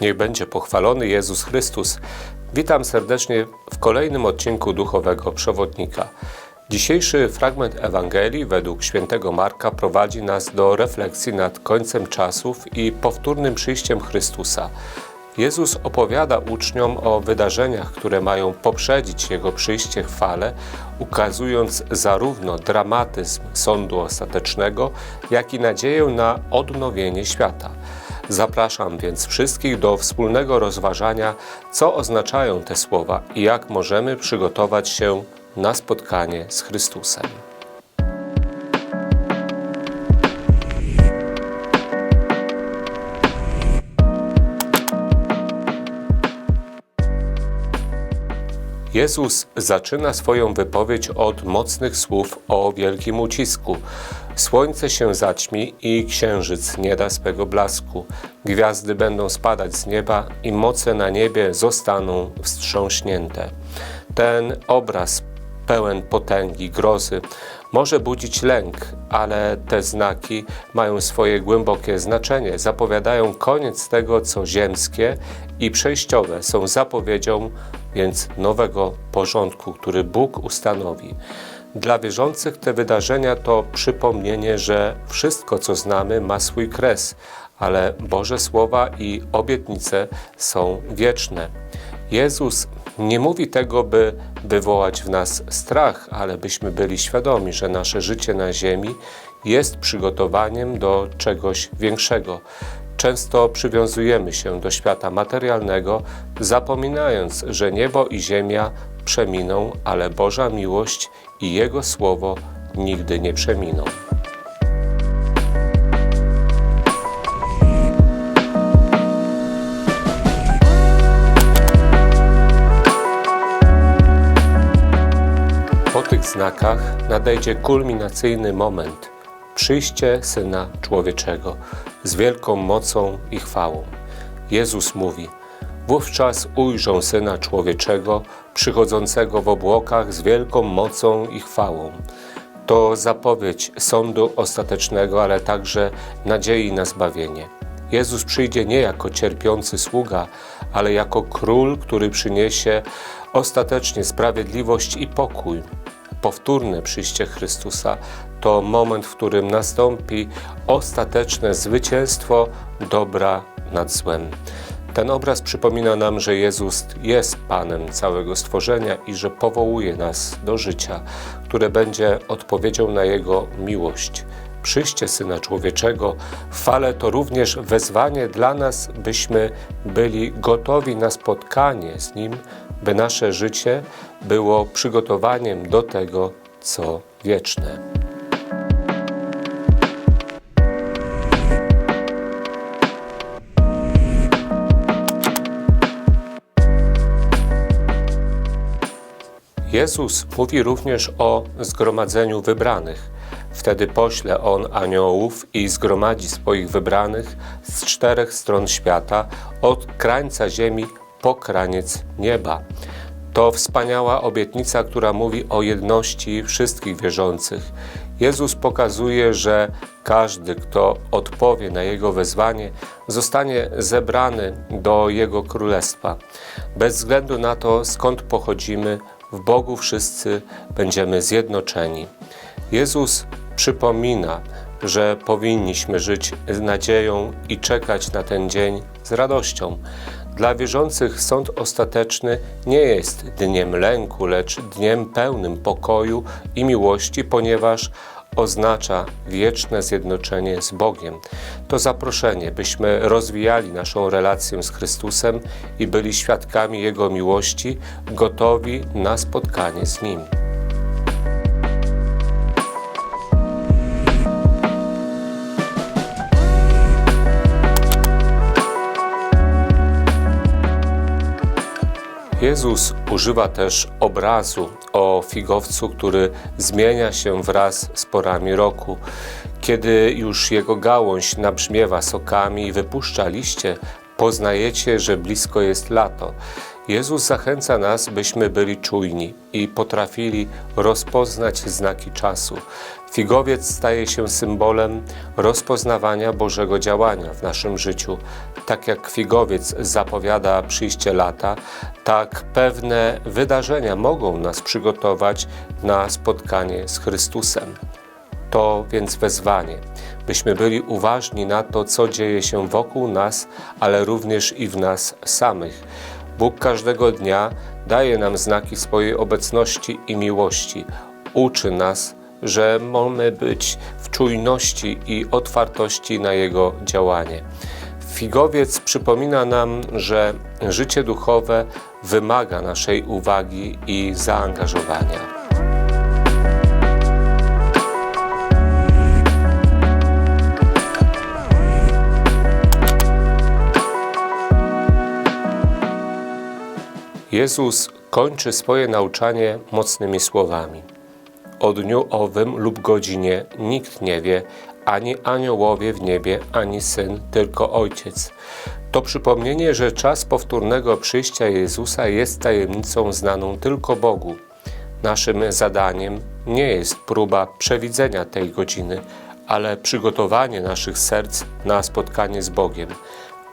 Niech będzie pochwalony Jezus Chrystus. Witam serdecznie w kolejnym odcinku Duchowego Przewodnika. Dzisiejszy fragment Ewangelii według świętego Marka prowadzi nas do refleksji nad końcem czasów i powtórnym przyjściem Chrystusa. Jezus opowiada uczniom o wydarzeniach, które mają poprzedzić Jego przyjście w fale, ukazując zarówno dramatyzm sądu ostatecznego, jak i nadzieję na odnowienie świata. Zapraszam więc wszystkich do wspólnego rozważania, co oznaczają te słowa i jak możemy przygotować się na spotkanie z Chrystusem. Jezus zaczyna swoją wypowiedź od mocnych słów o wielkim ucisku. Słońce się zaćmi i księżyc nie da swego blasku. Gwiazdy będą spadać z nieba i moce na niebie zostaną wstrząśnięte. Ten obraz pełen potęgi, grozy, może budzić lęk, ale te znaki mają swoje głębokie znaczenie. Zapowiadają koniec tego, co ziemskie i przejściowe są zapowiedzią więc nowego porządku, który Bóg ustanowi. Dla wierzących te wydarzenia to przypomnienie, że wszystko, co znamy, ma swój kres, ale Boże słowa i obietnice są wieczne. Jezus nie mówi tego, by wywołać w nas strach, ale byśmy byli świadomi, że nasze życie na ziemi jest przygotowaniem do czegoś większego. Często przywiązujemy się do świata materialnego, zapominając, że niebo i ziemia przeminą, ale Boża miłość i Jego słowo nigdy nie przeminą. Po tych znakach nadejdzie kulminacyjny moment przyjście Syna Człowieczego z wielką mocą i chwałą. Jezus mówi: Wówczas ujrzą Syna Człowieczego przychodzącego w obłokach z wielką mocą i chwałą. To zapowiedź sądu ostatecznego, ale także nadziei na zbawienie. Jezus przyjdzie nie jako cierpiący sługa, ale jako król, który przyniesie ostatecznie sprawiedliwość i pokój. Powtórne przyjście Chrystusa to moment, w którym nastąpi ostateczne zwycięstwo dobra nad złem. Ten obraz przypomina nam, że Jezus jest Panem całego stworzenia i że powołuje nas do życia, które będzie odpowiedzią na Jego miłość. Przyjście Syna Człowieczego w fale to również wezwanie dla nas, byśmy byli gotowi na spotkanie z Nim, by nasze życie było przygotowaniem do tego, co wieczne. Jezus mówi również o zgromadzeniu wybranych. Wtedy pośle On aniołów i zgromadzi swoich wybranych z czterech stron świata, od krańca ziemi po kraniec nieba. To wspaniała obietnica, która mówi o jedności wszystkich wierzących. Jezus pokazuje, że każdy, kto odpowie na Jego wezwanie, zostanie zebrany do Jego królestwa. Bez względu na to, skąd pochodzimy, w Bogu wszyscy będziemy zjednoczeni. Jezus przypomina, że powinniśmy żyć z nadzieją i czekać na ten dzień z radością. Dla wierzących sąd ostateczny nie jest dniem lęku, lecz dniem pełnym pokoju i miłości, ponieważ oznacza wieczne zjednoczenie z Bogiem. To zaproszenie, byśmy rozwijali naszą relację z Chrystusem i byli świadkami Jego miłości, gotowi na spotkanie z Nim. Jezus używa też obrazu o figowcu, który zmienia się wraz z porami roku. Kiedy już jego gałąź nabrzmiewa sokami i wypuszcza liście, poznajecie, że blisko jest lato. Jezus zachęca nas, byśmy byli czujni i potrafili rozpoznać znaki czasu. Figowiec staje się symbolem rozpoznawania Bożego działania w naszym życiu. Tak jak figowiec zapowiada przyjście lata, tak pewne wydarzenia mogą nas przygotować na spotkanie z Chrystusem. To więc wezwanie, byśmy byli uważni na to, co dzieje się wokół nas, ale również i w nas samych. Bóg każdego dnia daje nam znaki swojej obecności i miłości. Uczy nas, że mamy być w czujności i otwartości na Jego działanie. Figowiec przypomina nam, że życie duchowe wymaga naszej uwagi i zaangażowania. Jezus kończy swoje nauczanie mocnymi słowami. O dniu owym lub godzinie nikt nie wie, ani aniołowie w niebie, ani syn, tylko ojciec. To przypomnienie, że czas powtórnego przyjścia Jezusa jest tajemnicą znaną tylko Bogu. Naszym zadaniem nie jest próba przewidzenia tej godziny, ale przygotowanie naszych serc na spotkanie z Bogiem.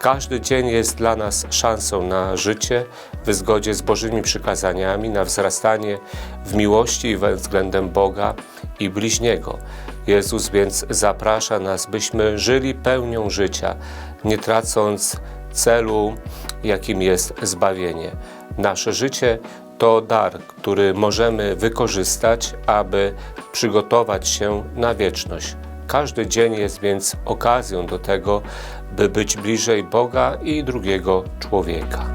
Każdy dzień jest dla nas szansą na życie w zgodzie z Bożymi przykazaniami, na wzrastanie w miłości względem Boga i bliźniego. Jezus więc zaprasza nas, byśmy żyli pełnią życia, nie tracąc celu, jakim jest zbawienie. Nasze życie to dar, który możemy wykorzystać, aby przygotować się na wieczność. Każdy dzień jest więc okazją do tego, by być bliżej Boga i drugiego człowieka.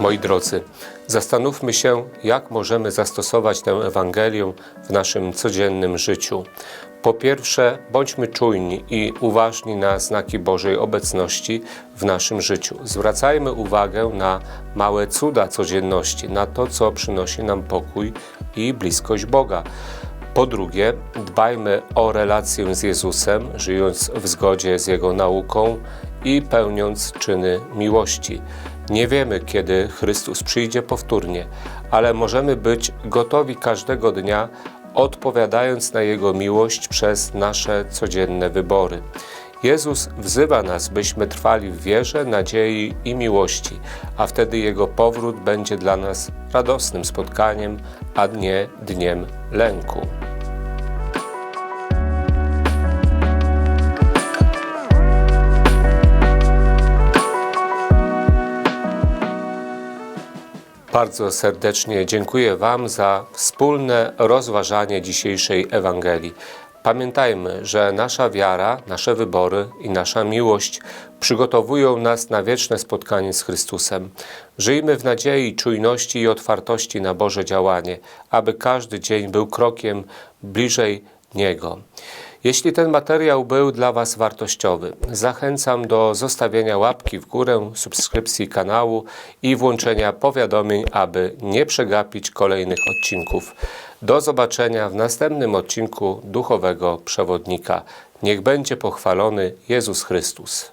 Moi drodzy, zastanówmy się, jak możemy zastosować tę Ewangelię w naszym codziennym życiu. Po pierwsze, bądźmy czujni i uważni na znaki Bożej obecności w naszym życiu. Zwracajmy uwagę na małe cuda codzienności, na to, co przynosi nam pokój i bliskość Boga. Po drugie, dbajmy o relację z Jezusem, żyjąc w zgodzie z Jego nauką i pełniąc czyny miłości. Nie wiemy, kiedy Chrystus przyjdzie powtórnie, ale możemy być gotowi każdego dnia, odpowiadając na Jego miłość przez nasze codzienne wybory. Jezus wzywa nas, byśmy trwali w wierze, nadziei i miłości, a wtedy Jego powrót będzie dla nas radosnym spotkaniem, a nie dniem lęku. Bardzo serdecznie dziękuję Wam za wspólne rozważanie dzisiejszej Ewangelii. Pamiętajmy, że nasza wiara, nasze wybory i nasza miłość przygotowują nas na wieczne spotkanie z Chrystusem. Żyjmy w nadziei, czujności i otwartości na Boże działanie, aby każdy dzień był krokiem bliżej Niego. Jeśli ten materiał był dla Was wartościowy, zachęcam do zostawienia łapki w górę, subskrypcji kanału i włączenia powiadomień, aby nie przegapić kolejnych odcinków. Do zobaczenia w następnym odcinku Duchowego Przewodnika. Niech będzie pochwalony Jezus Chrystus.